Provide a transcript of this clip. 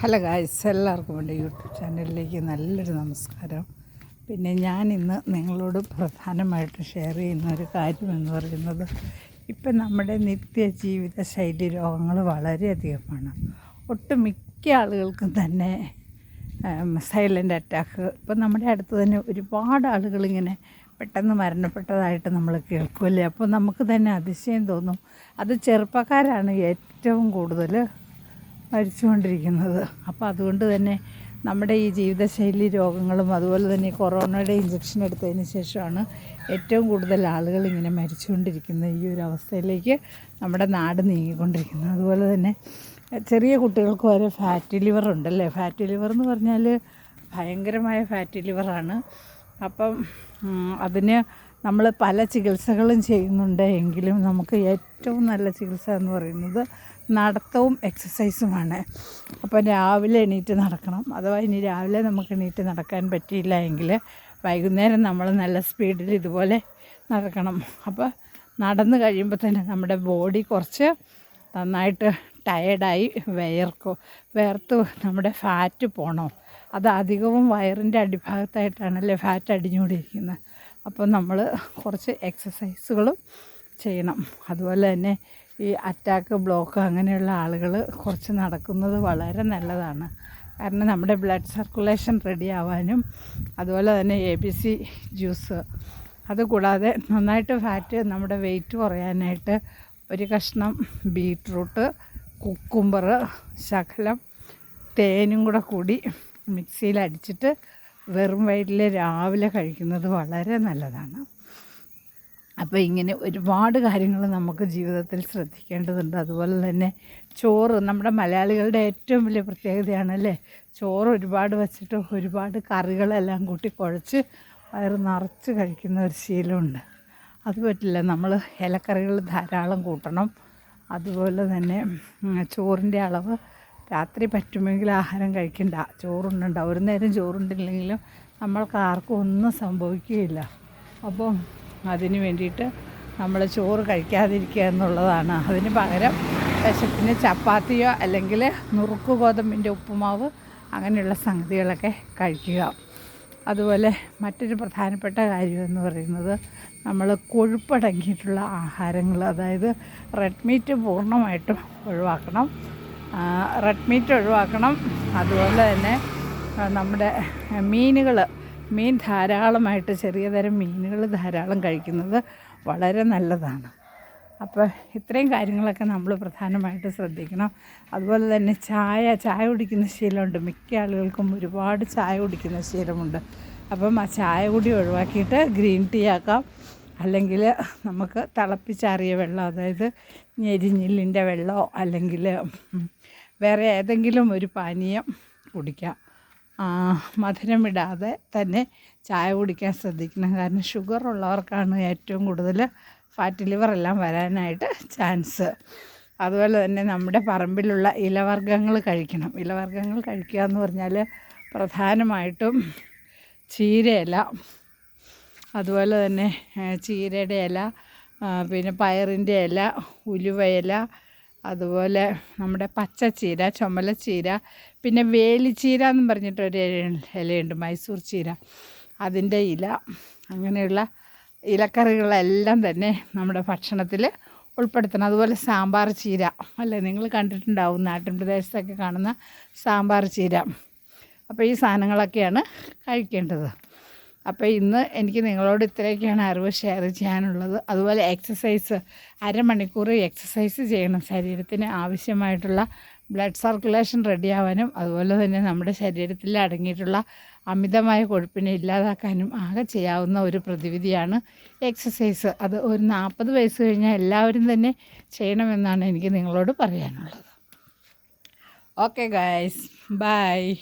Hello guys എല്ലാവർക്കും എന്റെ YouTube ചാനലിലേക്ക് നല്ലൊരു നമസ്കാരം. പിന്നെ ഞാൻ ഇന്ന് നിങ്ങളോട് പ്രധാനമായിട്ട് ഷെയർ ചെയ്യുന്ന ഒരു കാര്യമെന്ന് പറയുന്നത് ഇപ്പം നമ്മുടെ നിത്യ ജീവിത ശൈലി രോഗങ്ങൾ വളരെയധികമാണ്. ഒട്ടുമിക്ക ആളുകൾക്കും തന്നെ സൈലന്റ് അറ്റാക്ക് ഇപ്പം നമ്മുടെ അടുത്ത് തന്നെ ഒരുപാട് ആളുകളിങ്ങനെ പെട്ടെന്ന് മരണപ്പെട്ടതായിട്ട് നമ്മൾ കേൾക്കുമല്ലേ? അപ്പോൾ നമുക്ക് തന്നെ അതിശയം തോന്നും. അത് ചെറുപ്പക്കാരാണ് ഏറ്റവും കൂടുതൽ മരിച്ചുകൊണ്ടിരിക്കുന്നത്. അപ്പോൾ അതുകൊണ്ട് തന്നെ നമ്മുടെ ഈ ജീവിതശൈലി രോഗങ്ങളും അതുപോലെ തന്നെ കൊറോണയുടെ ഇഞ്ചക്ഷൻ എടുത്തതിന് ശേഷമാണ് ഏറ്റവും കൂടുതൽ ആളുകൾ ഇങ്ങനെ മരിച്ചുകൊണ്ടിരിക്കുന്നത് ഈ ഒരു അവസ്ഥയിലേക്ക് നമ്മുടെ നാട് നീങ്ങിക്കൊണ്ടിരിക്കുന്നത്. അതുപോലെ തന്നെ ചെറിയ കുട്ടികൾക്ക് വരെ ഫാറ്റി ലിവർ ഉണ്ടല്ലേ? ഫാറ്റ് ലിവർ എന്ന് പറഞ്ഞാൽ ഭയങ്കരമായ ഫാറ്റി ലിവറാണ് അപ്പം അതിന് നമ്മൾ പല ചികിത്സകളും ചെയ്യുന്നുണ്ട് എങ്കിലും നമുക്ക് ഏറ്റവും നല്ല ചികിത്സ എന്ന് പറയുന്നത് നടത്തവും എക്സസൈസുമാണ്. അപ്പോൾ രാവിലെ എണീറ്റ് നടക്കണം. അഥവാ ഇനി രാവിലെ നമുക്ക് എണീറ്റ് നടക്കാൻ പറ്റിയില്ല എങ്കിൽ വൈകുന്നേരം നമ്മൾ നല്ല സ്പീഡിൽ ഇതുപോലെ നടക്കണം. അപ്പോൾ നടന്നു കഴിയുമ്പോൾ തന്നെ നമ്മുടെ ബോഡി കുറച്ച് നന്നായിട്ട് ടയേർഡായി വിയർക്കും. വിയർത്ത് നമ്മുടെ ഫാറ്റ് പോകണോ അത് അധികവും വയറിന്റെ അടിഭാഗത്തായിട്ടാണല്ലേ ഫാറ്റ് അടിഞ്ഞുകൊണ്ടിരിക്കുന്നത്. അപ്പോൾ നമ്മൾ കുറച്ച് എക്സസൈസുകളും ചെയ്യണം. അതുപോലെ തന്നെ ഈ അറ്റാക്ക് ബ്ലോക്ക് അങ്ങനെയുള്ള ആളുകൾ കുറച്ച് നടക്കുന്നത് വളരെ നല്ലതാണ്. കാരണം നമ്മുടെ ബ്ലഡ് സർക്കുലേഷൻ റെഡി ആവാനും അതുപോലെ തന്നെ എ ബി സി ജ്യൂസ് അതുകൂടാതെ നന്നായിട്ട് ഫാറ്റ് നമ്മുടെ വെയിറ്റ് കുറയാനായിട്ട് ഒരു കഷ്ണം ബീട്രൂട്ട് കുക്കുംബർ ശകലം തേനും കൂടെ കൂടി മിക്സിയിൽ അടിച്ചിട്ട് വെറും വയറ്റിൽ രാവിലെ കഴിക്കുന്നത് വളരെ നല്ലതാണ്. അപ്പോൾ ഇങ്ങനെ ഒരുപാട് കാര്യങ്ങൾ നമുക്ക് ജീവിതത്തിൽ ശ്രദ്ധിക്കേണ്ടതുണ്ട്. അതുപോലെ തന്നെ ചോറ് നമ്മുടെ മലയാളികളുടെ ഏറ്റവും വലിയ പ്രത്യേകതയാണല്ലേ ചോറ് ഒരുപാട് വെച്ചിട്ട് ഒരുപാട് കറികളെല്ലാം കൂട്ടി കുഴച്ച് വയറ് നിറച്ച് കഴിക്കുന്ന ഒരു ശീലമുണ്ട്. അത് പറ്റില്ല നമ്മൾ ഇലക്കറികൾ ധാരാളം കൂട്ടണം. അതുപോലെ തന്നെ ചോറിന്റെ അളവ് രാത്രി പറ്റുമെങ്കിൽ ആഹാരം കഴിക്കണ്ട. ചോറുണ്ടണ്ട ഒരു നേരം ചോറുണ്ടില്ലെങ്കിലും നമ്മൾക്ക് ആർക്കും ഒന്നും സംഭവിക്കുകയില്ല. അപ്പം അതിന് വേണ്ടിയിട്ട് നമ്മൾ ചോറ് കഴിക്കാതിരിക്കുക എന്നുള്ളതാണ്. അതിന് പകരം വിശപ്പിന് ചപ്പാത്തിയോ അല്ലെങ്കിൽ നുറുക്ക് ഗോതമ്പിന്റെ ഉപ്പുമാവ് അങ്ങനെയുള്ള സംഗതികളൊക്കെ കഴിക്കുക. അതുപോലെ മറ്റൊരു പ്രധാനപ്പെട്ട കാര്യം എന്ന് പറയുന്നത് നമ്മൾ കൊഴുപ്പടങ്ങിയിട്ടുള്ള ആഹാരങ്ങൾ അതായത് റെഡ് മീറ്റ് പൂർണമായിട്ടും ഒഴിവാക്കണം. റെഡ് മീറ്റ് ഒഴിവാക്കണം. അതുപോലെ തന്നെ നമ്മുടെ മീനുകൾ മീൻ ധാരാളമായിട്ട് ചെറിയ തരം മീനുകൾ ധാരാളം കഴിക്കുന്നത് വളരെ നല്ലതാണ്. അപ്പോൾ ഇത്രയും കാര്യങ്ങളൊക്കെ നമ്മൾ പ്രധാനമായിട്ട് ശ്രദ്ധിക്കണം. അതുപോലെ തന്നെ ചായ ചായ കുടിക്കുന്ന ശീലമുണ്ട്. മിക്ക ആളുകൾക്കും ഒരുപാട് ചായ കുടിക്കുന്ന ശീലമുണ്ട്. അപ്പം ആ ചായ കൂടി ഒഴിവാക്കിയിട്ട് ഗ്രീൻ ടീ ആക്കാം. അല്ലെങ്കിൽ നമുക്ക് തിളപ്പിച്ചാറിയ വെള്ളം അതായത് ഞെരിഞ്ഞില്ലിന്റെ വെള്ളമോ അല്ലെങ്കിൽ വേറെ ഏതെങ്കിലും ഒരു പാനീയം കുടിക്കാം. മധുരമിടാതെ തന്നെ ചായ കുടിക്കാൻ ശ്രദ്ധിക്കണം. കാരണം ഷുഗർ ഉള്ളവർക്കാണ് ഏറ്റവും കൂടുതൽ ഫാറ്റ് ലിവർ എല്ലാം വരാനായിട്ട് ചാൻസ് അതുപോലെ തന്നെ നമ്മുടെ പറമ്പിലുള്ള ഇലവർഗങ്ങൾ കഴിക്കണം. ഇലവർഗങ്ങൾ കഴിക്കുക എന്ന് പറഞ്ഞാൽ പ്രധാനമായിട്ടും ചീരയില അതുപോലെ തന്നെ ചീരയുടെ ഇല പിന്നെ പയറിന്റെ ഇല ഉലുവയില അതുപോലെ നമ്മുടെ പച്ചച്ചീര ചീര പിന്നെ വേലിച്ചീര എന്നും പറഞ്ഞിട്ടൊരു ഇലയുണ്ട് മൈസൂർ ചീര. അതിന്റെ ഇല അങ്ങനെയുള്ള ഇലക്കറികളെല്ലാം തന്നെ നമ്മുടെ ഭക്ഷണത്തിൽ ഉൾപ്പെടുത്തണം. അതുപോലെ സാമ്പാർ ചീര. അല്ലേ? നിങ്ങൾ കണ്ടിട്ടുണ്ടാവും നാട്ടിൻ പ്രദേശത്തൊക്കെ കാണുന്ന സാമ്പാർ ചീര. അപ്പോൾ ഈ സാധനങ്ങളൊക്കെയാണ് കഴിക്കേണ്ടത്. അപ്പോൾ ഇന്ന് എനിക്ക് നിങ്ങളോട് ഇത്രയൊക്കെയാണ് അറിവ് ഷെയർ ചെയ്യാനുള്ളത്. അതുപോലെ എക്സസൈസ് അരമണിക്കൂർ എക്സസൈസ് ചെയ്യണം. ശരീരത്തിന് ആവശ്യമായിട്ടുള്ള ബ്ലഡ് സർക്കുലേഷൻ റെഡിയാവാനും അതുപോലെ തന്നെ നമ്മുടെ ശരീരത്തിൽ അടങ്ങിയിട്ടുള്ള അമിതമായ കൊഴുപ്പിനെ ഇല്ലാതാക്കാനും ആകെ ചെയ്യാവുന്ന ഒരു പ്രതിവിധിയാണ് എക്സസൈസ് അത് ഒരു നാൽപ്പത് വയസ്സ് കഴിഞ്ഞാൽ എല്ലാവരും തന്നെ ചെയ്യണമെന്നാണ് എനിക്ക് നിങ്ങളോട് പറയാനുള്ളത്. Okay guys bye